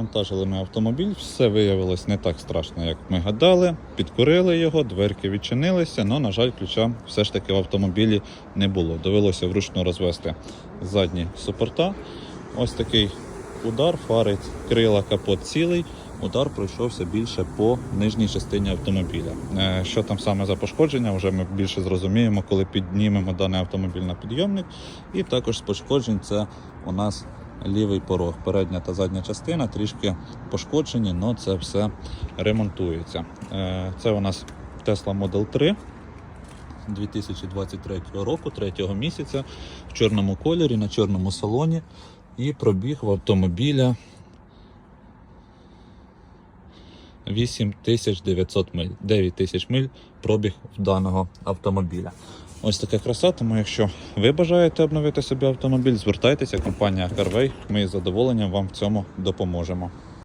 Вантажили ми автомобіль, все виявилось не так страшно, як ми гадали. Підкурили його, дверки відчинилися, але, на жаль, ключа все ж таки в автомобілі не було. Довелося вручну розвести задні супорта. Ось такий удар, фари, крила, капот цілий. Удар пройшовся більше по нижній частині автомобіля. Е, Що там саме за пошкодження, вже ми більше зрозуміємо, коли піднімемо даний автомобіль на підйомник. І також з пошкоджень це у нас лівий порог. Передня та задня частина трішки пошкоджені, але це все ремонтується. Е, Це у нас Tesla Model 3 2023 року, 3 місяця, в чорному кольорі, на чорному салоні. І пробіг в автомобіля 8900 миль. 9000 миль пробіг в даного автомобіля. Ось така краса, тому якщо ви бажаєте обновити собі автомобіль, звертайтеся, компанія Carway, ми із задоволенням вам в цьому допоможемо.